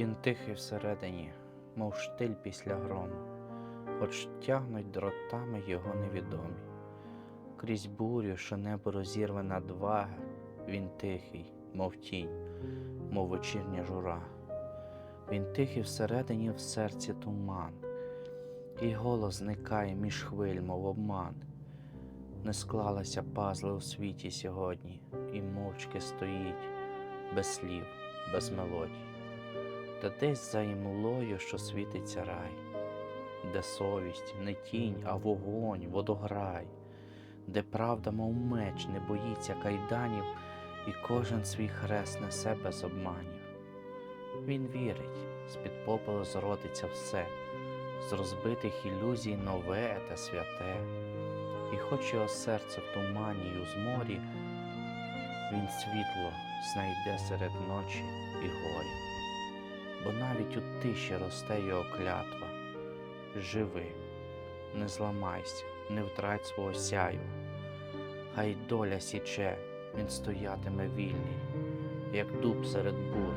Він тихий всередині, мов штиль після грому, хоч тягнуть дротами його невідомі. Крізь бурю, що небо розірве на два, він тихий, мов тінь, мов вечірня жура. Він тихий всередині в серці туман, і голос зникає між хвиль, мов обман. Не склалася пазли у світі сьогодні, і мовчки стоїть, без слів, без мелодій. Та десь за імлою, що світиться рай, де совість не тінь, а вогонь, водограй, де правда, мов меч, не боїться кайданів, і кожен свій хрест несе без обманів. Він вірить, з-під попелу зродиться все, з розбитих ілюзій нове та святе, і хоч його серце в тумані й у зморі, він світло знайде серед ночі і горі навіть у тиші росте його клятва. Живи, не зламайся, не втрать свого сяю. Хай доля січе, він стоятиме вільний, як дуб серед бур.